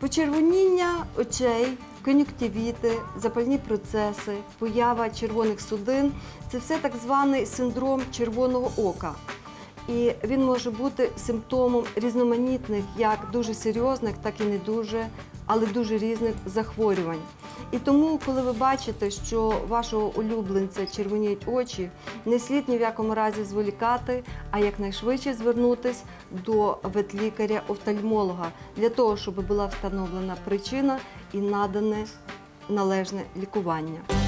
Почервоніння очей, кон'юктивіти, запальні процеси, поява червоних судин це все так званий синдром червоного ока. І він може бути симптомом різноманітних, як дуже серйозних, так і не дуже, але дуже різних захворювань. І тому, коли ви бачите, що вашого улюбленця червоніють очі, не слід ні в якому разі зволікати, а якнайшвидше звернутись до ветлікаря-офтальмолога для того, щоб була встановлена причина і надане належне лікування.